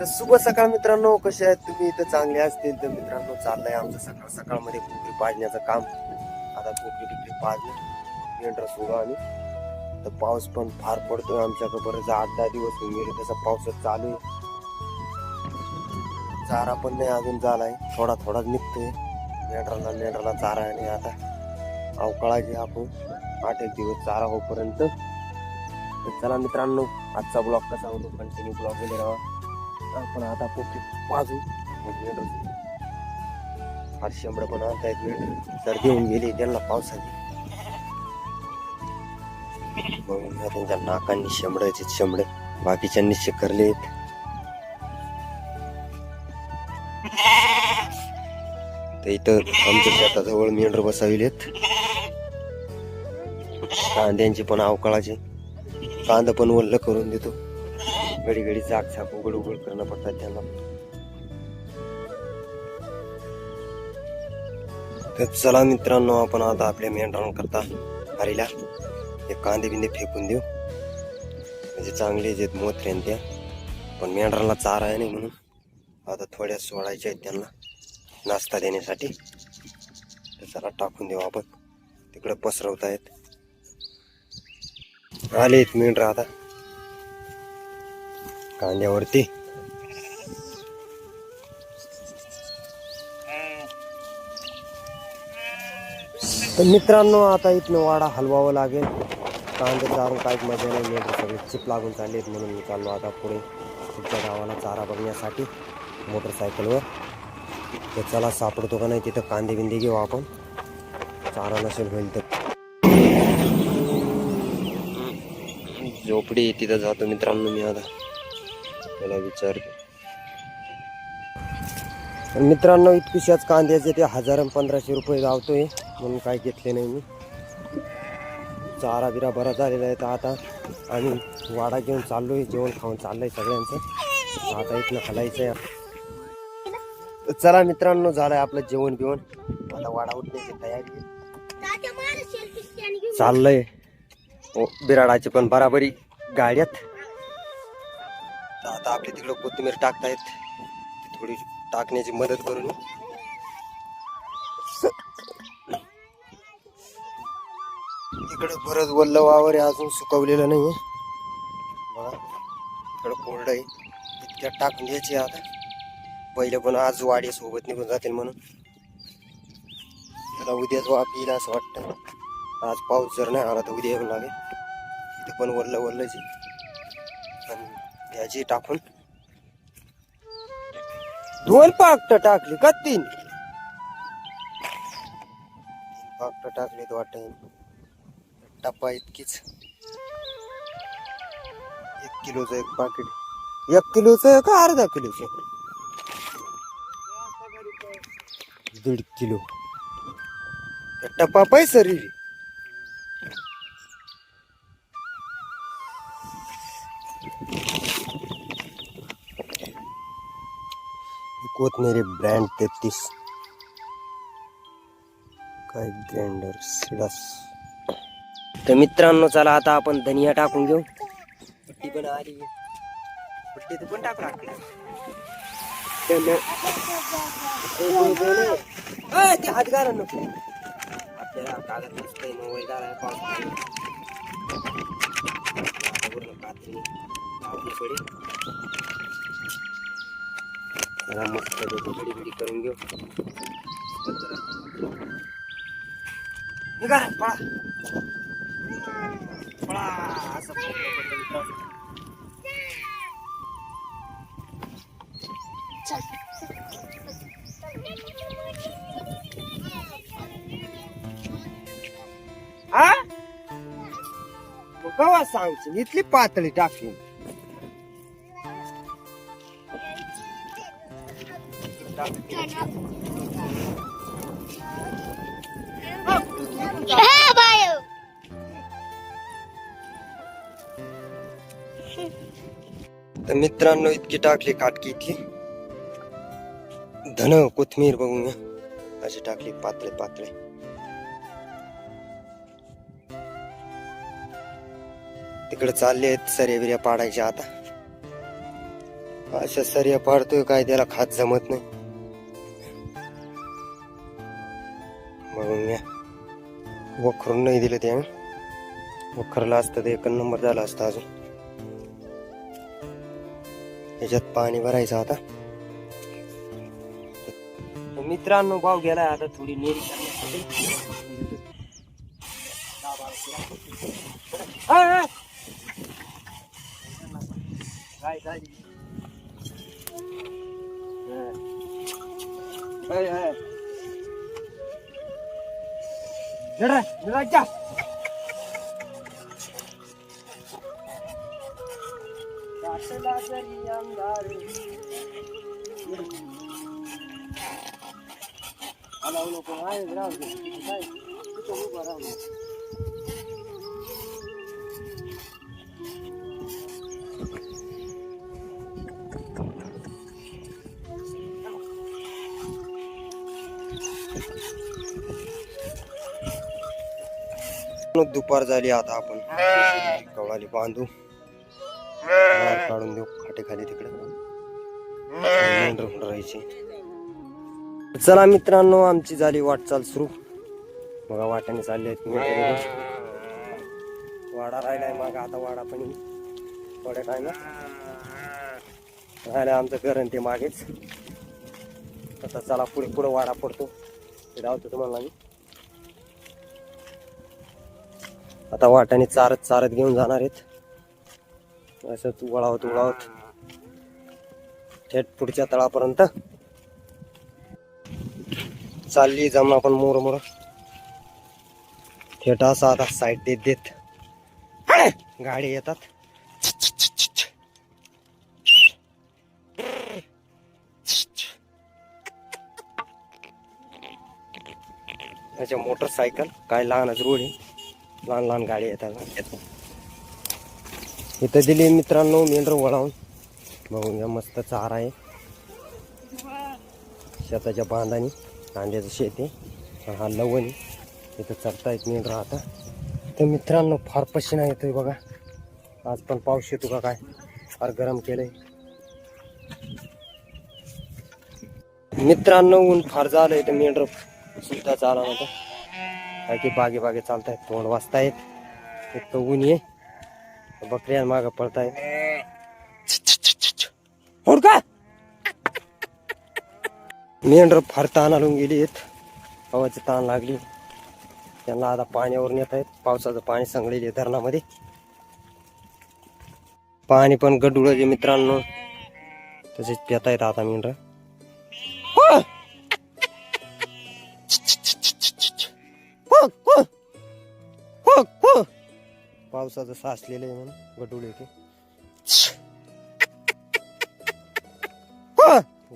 तर शुभ सकाळ मित्रांनो कसे आहेत तुम्ही? इथं चांगले असतील तर मित्रांनो चाललंय आमचं सकाळ. सकाळमध्ये कोकरी पाजण्याचं काम. आता कोकरी टिकरी पाजणं मेंढर सोडू आम्ही तर पाऊस पण फार पडतोय आमच्याकडे. बरेच आठ दहा दिवस होऊन गेले तसा पाऊस चालू आहे. चारा पण नाही अजून झालाय. थोडा थोडा निघतोय. मेंढराला मेंढराला चारा आणि आता. अवकाळाचे आपण. आठ एक दिवस चारा होईपर्यंत. तर चला मित्रांनो आजचा ब्लॉग कसा होतो? कंटिन्यू ब्लॉग वगैरे राहा. आपण आता पोटी पाजू म्हणजे फार शंभर पण आणता येत मेंढर सर्दी होऊन गेली त्यांना पावसाची मग त्यांच्या नाकांनी शेंबडायचे शेंबडे बाकीच्यांनी शिकरले ते इथं आमच्या शेताजवळ मेंढर बसाविलेत. कांद्यांची पण अवकाळाचे कांदा पण वल्ल करून देतो. घडी घडी झाक झाक उघड उघड करणं पडतात त्यांना. तर चला मित्रांनो आपण आता आपल्या मेंढरांकरता हरीला हे कांदे बिंदे फेकून देऊ. म्हणजे चांगले जे मोत्रे त्या पण मेंढराला चारा आहे नाही म्हणून. आता थोड्या सोडायच्या आहेत त्यांना. नाश्ता देण्यासाठी. तर चला टाकून देऊ आपण. तिकडे पसरवतायत. आहेत मेंढरा आता. कांद्यावरती तर मित्रांनो आता इथनं वाडा हलवावं लागेल. कांदे चारून काहीच मजा नाही मेंढर सगळे चिप लागून चाललेत म्हणून मी चाललो आता पुढे तुमच्या गावाला चारा बघण्यासाठी मोटरसायकलवर. तर चला सापडतो का नाही तिथं कांदे बिंदे घेऊ आपण. चारा नसेल होईल तर. झोपडी तिथं जातो मित्रांनो मी आता. त्याला विचारतो. मित्रांनो इतकुशाच कांद्याचे ते हजार पंधराशे रुपये लावतोय. म्हणून काय घेतले नाही मी. चारा बिरा बरा झालेला आहे तर आता आम्ही वाडा घेऊन चाललोय. जेवण खाऊन चाललंय सगळ्यांचं. आता इथनं खालायचं आहे. चला मित्रांनो झालंय आपलं जेवण बिवण. आता वाडा उठण्याची तयारी आहे. चाललंय. बिराडाची पण बराबरी गाड्यात. आता आपल्या तिकडं कोथिंबीर टाकतायत. ती थोडी टाकण्याची मदत करून. इकडं परत वल्ल वावर अजून सुकवलेलं नाही बघा इकडं कोरडं आहे. इतक्या टाकून द्यायची आता. पहिले पण आज वाडी सोबत निघून जातील म्हणून. त्याला उद्याच वाप येईल असं वाटतं आज पाऊस जर नाही आला तर उद्या येऊन लागेल. इथं पण वल्ल वल्लची ह्याची टाकून. दोन पाकट टाकली का तीन? तीन पाकट टाकली तर वाटत टप्पा इतकीच. एक किलोचं एक पाकिट. एक किलोचं का अर्धा किलोचं? दीड किलो. टप्पा पैसे रिली कोथमिरी ब्रँड तेहतीस. काय ग्रँडर सिडास. तर मित्रांनो चला आता आपण धनिया टाकून घेऊ. पट्टी पण आली. पट्टी तू पण टाकू लागते ते हात गारा नको. आपल्याला कागद नसतंय मोबाईल गारा पाऊस पूर्ण कात्री. लावली पडेल. जरा मस्त बिडी बिडी करून घेऊ. निघा पळा. पळा असं हा? मग कवा सांगशील? इथली पातळी टाकली तर मित्रांनो इतकी टाकली काटकी इथली. धन कोथमीर बघून घ्या. अशी टाकली पातळे पातळे. तिकडे चालले आहेत सर्या बिर्या पाडायच्या आता. अशा सर्या पाडतोय काय त्याला खात जमत नाही. वखरून नाही दिलं त्या वखरला असतं ते एक नंबर झाला असता अजून. त्याच्यात पाणी भरायचं आता. मित्रांनो भाव गेलाय आता थोडी नेरी करण्यासाठी. आ, आ. काय काय हाय, हाय. जरा, जरा जा. काटला जरी अंधार. आला नको, दुपार झाली आता आपण. कवळाली बांधू. काढून देऊ खाटे खाली तिकडे. चला मित्रांनो आमची झाली वाटचाल सुरू. बघा वाट्याने चालले आहेत वाडा राहिलाय मग आता वाडा पण येईल. थोड्या काय ना आमचं घर ते मागेच. आता चला पुढे पुढे वाडा पडतो. धावतो तुम्हाला मी आता वाटाने चारत चारत घेऊन जाणार आहेत. असं तू वळावत वळावत. थेट पुढच्या तळापर्यंत. चालली जाऊन आपण मोर मोर. थेट असा आता साईड देत देत. गाडी येतात. त्याच्या मोटरसायकल काय लहानच रोड आहे. लहान लहान गाडी येतात इथं दिली मित्रांनो मेंढर वळावून. बघून घ्या मस्त चारा आहे. शेताच्या बांधानी कांद्याचं शेत. आहे हा लवणी इथं इथं चढतायत मेंढर आता. तर मित्रांनो फार पशिना येतोय बघा. आज पण पाऊस येतो का काय? फार गरम केलंय. मित्रांनो ऊन फार झालंय तर मेंढर सुद्धा चाला नव्हतं. काय की बागे बागे चालतायत तोंड वाजतायत. एक तर ऊन ये बकऱ्या माग पळतायत. हुडका मेंढर फार ताण आलून गेली आहेत हवाची ताण लागली. त्यांना आता पाण्यावर नेत आहेत पावसाचं पाणी सांगलेली धरणामध्ये. पाणी पण गडुळ मित्रांनो. तसेच पिता आता मेंढर. पावसाचं साचलेलं आहे म्हणून गडूळ येते.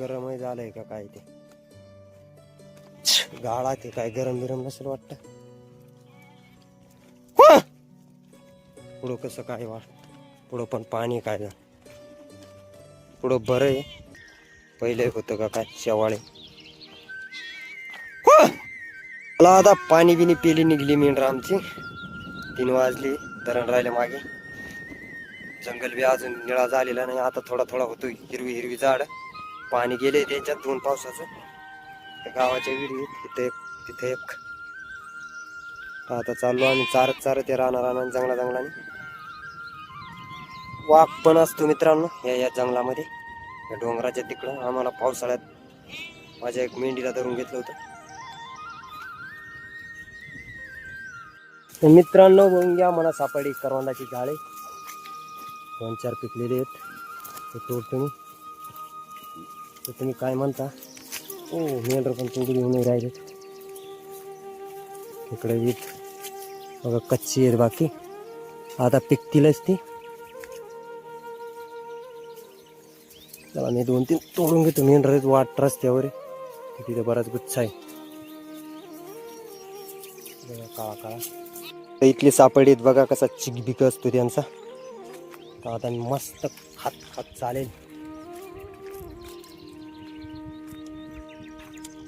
गरमही झालंय का काय ते? गाळा ते काय गरम बिरम नसेल वाटत? पुढं कसं काय वाट पुढं पण पाणी काय ना? पुढं बरं आहे. पहिले होतं का काय? शेवाळे. मला आता पाणी बिनी पेली निघली मेंढरा आमची तीन वाजली. धरण राहिले मागे. जंगल बी अजून निळा झालेला नाही. आता थोडा थोडा होतोय. हिरवी हिरवी झाड. पाणी गेले त्यांच्यात दोन पावसाचं. त्या गावाच्या विहिरीत तिथे एक तिथे एक. आता चाललो आम्ही. चारत चारत राहणार राहणार जंगला जंगलाने. वाघ पण असतो मित्रांनो या या जंगलामध्ये. या डोंगराच्या तिकडं आम्हाला पावसाळ्यात माझ्या एक मेंढीला धरून घेतलं होतं. तर मित्रांनो बघून घ्या मला सापडी करवंदाची झाडे दोन चार पिकलेले आहेत. ते तोडतो मी तर तुम्ही काय म्हणता? ओ मेंढर पण तोडून घेऊन राहिले. इकडे वीट. बघा कच्ची आहेत बाकी. आता पिकतीलच ती. चला मी दोन तीन तोडून घेतो. मेंढर आहेत वाट रस्त्यावर तिथे बराच गुच्छा आहे. काळा काळा. तर इथले येत बघा कसा चिकबिक असतो त्यांचा. आता मस्त खात खात चालेल.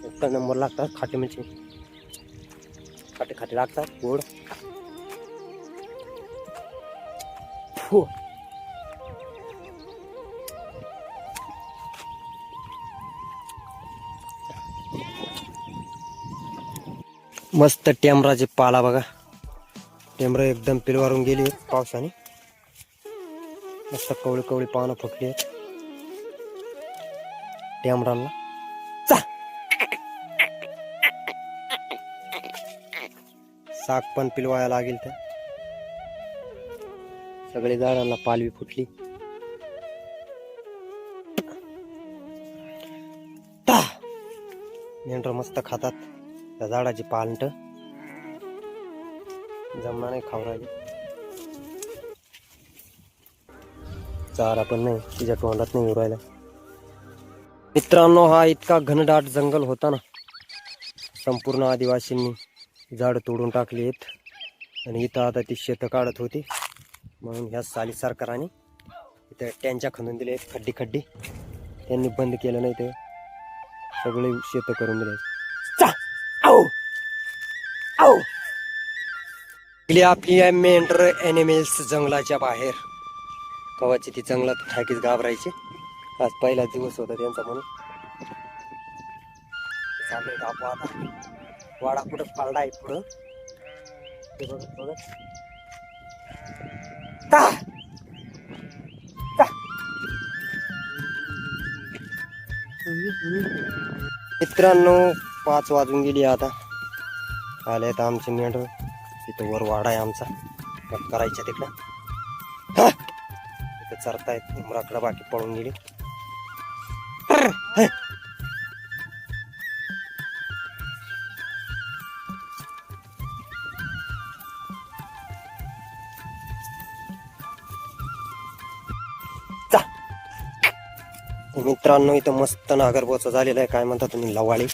एकटा नंबर लागतात खाटे म्हणजे. खाटे खाटे लागतात गोड. हो मस्त टॅमराचे पाला बघा. टेमरं एकदम पिलवारून गेली पावसाने. मस्त कवळी कवळी पानं फुटली आहेत. टेमरांना साग पण पिलवाया लागेल तर. सगळे झाडांना पालवी फुटली. मेंढर मस्त खातात. त्या झाडाची पालंट. जमणार नाही खाऊ राहिले चारा पण नाही तिच्या तोंडात नाही उरायला मित्रांनो हा इतका घनदाट जंगल होता ना. संपूर्ण आदिवासींनी झाड तोडून टाकली आहेत आणि इथं आता ती शेतं काढत होती. म्हणून ह्या साली सरकाराने इथं टँच्या खणून दिले आहेत खड्डी खड्डी. त्यांनी बंद केलं नाही ते. सगळे शेतं करून दिले चा! आऊ! आपली आहे मेंढर एनिमल्स जंगलाच्या बाहेर. कवाची ती जंगलात ठाकीच घाबरायची. आज पहिला दिवस होता त्यांचा म्हणून. चालू धापू आता. वाडा कुठं? पालडा आहे पुढं. ते बघत बघत. ता! मित्रांनो पाच वाजून गेली आता. आले आता आमचे मेंढर तिथं वर वाडा आहे आमचा. कट करायच्या तिकडं. तिथं चरतायत उमराकडं बाकी पळून गेली. मित्रांनो इथं मस्त नागरबोचा झालेला आहे. काय म्हणता तुम्ही? लवाळी.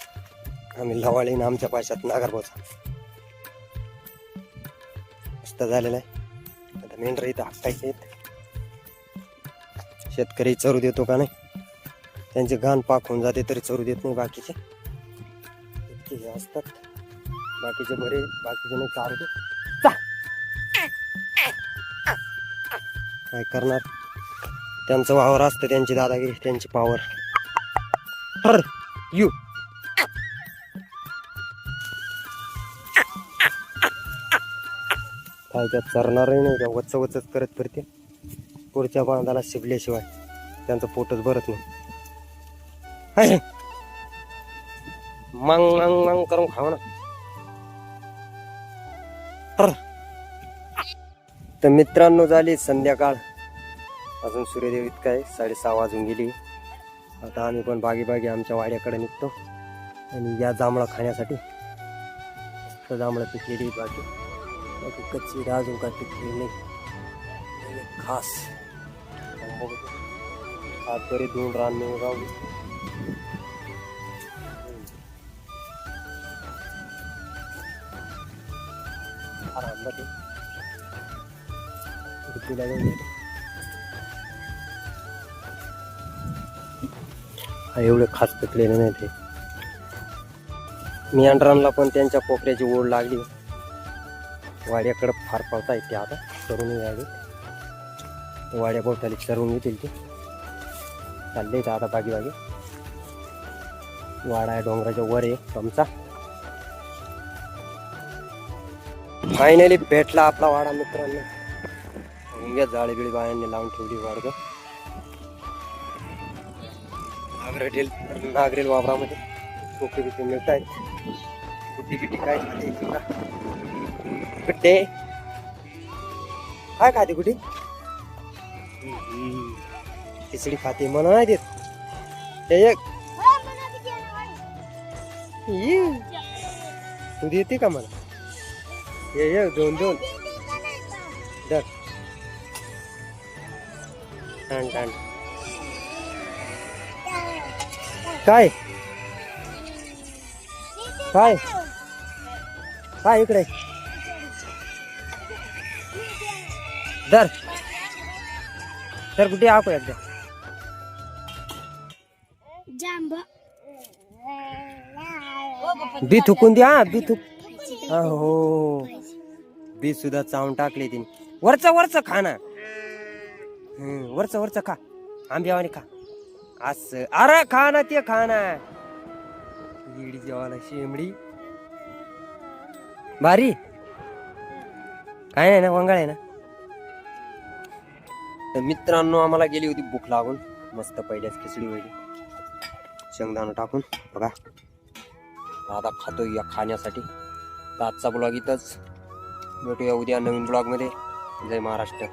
आम्ही लवाळी ना आमच्या पाशात नागरबोचा. मस्त झालेला आहे. आता मेंढरा इथं हाकायचे आहेत. शेतकरी चरू देतो का नाही? त्यांचे घाण पाक होऊन जाते तरी चरू देत नाही बाकीचे. इतके हे असतात. बाकीचे बरे बाकीचे नाही चार काय करणार? त्यांचं वावर असतं त्यांची दादागिरी त्यांची पावर हर! यू! काय त्यात चरणारही नाही का वच्च वचच करत फिरते. पुढच्या बांधाला शिबल्याशिवाय त्यांचं पोटच भरत नाही. मंग मंग मंग करून खाव ना. तर. मित्रांनो झाली संध्याकाळ. अजून सूर्यदेव इतका आहे साडेसहा वाजून गेली. आता आम्ही पण बागी बागी आमच्या वाड्याकडे निघतो. आणि या जांभळा खाण्यासाठी. मस्त जांभळं पिकलेली बाकी. बाकी कच्ची राज अजून काय पिकलेली नाही खास हात. तरी दोन रान मिळून राहू एवढे खास पिकलेले नाही ते. मी मियांड्रांना पण त्यांच्या पोखऱ्याची ओढ लागली. वाड्याकडं फार पावता येते आता चरून यावे वाड्या भोवताली चरवून येतील ते. चालले इथं आता बागी बागी वाडा आहे डोंगराच्या वर आहे आमचा फायनली भेटला आपला वाडा मित्रांनो. जाळी बिळी बायांनी लावून ठेवली वाडग. नागरेल नागरेल वावरामध्ये. कोकी बिकी मिळत आहेत कुठे किती काय खाते इथे काय खाते कुठे? खिचडी खाते मला नाही देत. हे एक. तू देते का मला? ये एक दोन दोन. दर टाण टाण. काय? काय? काय इकडे? दर दर कुठे आको एकदा. बी थुकून द्या हा, बी थुक. हा, हो बी सुद्धा चावून टाकले तिने. वरच वरच खा ना. वरच वरच खा. आंब्यावानी खा. असं. अरे खा ना ते खा ना. इडी जेवायला शेंबडी. भारी. काय नाही ना वंगाळ आहे ना? तर मित्रांनो आम्हाला गेली होती भूक लागून. मस्त पहिल्याच खिचडी होईल. शेंगदाणा टाकून बघा. आता खातो या खाण्यासाठी. तर आजचा ब्लॉग इथंच. भेटूया उद्या नवीन ब्लॉगमध्ये. जय महाराष्ट्र.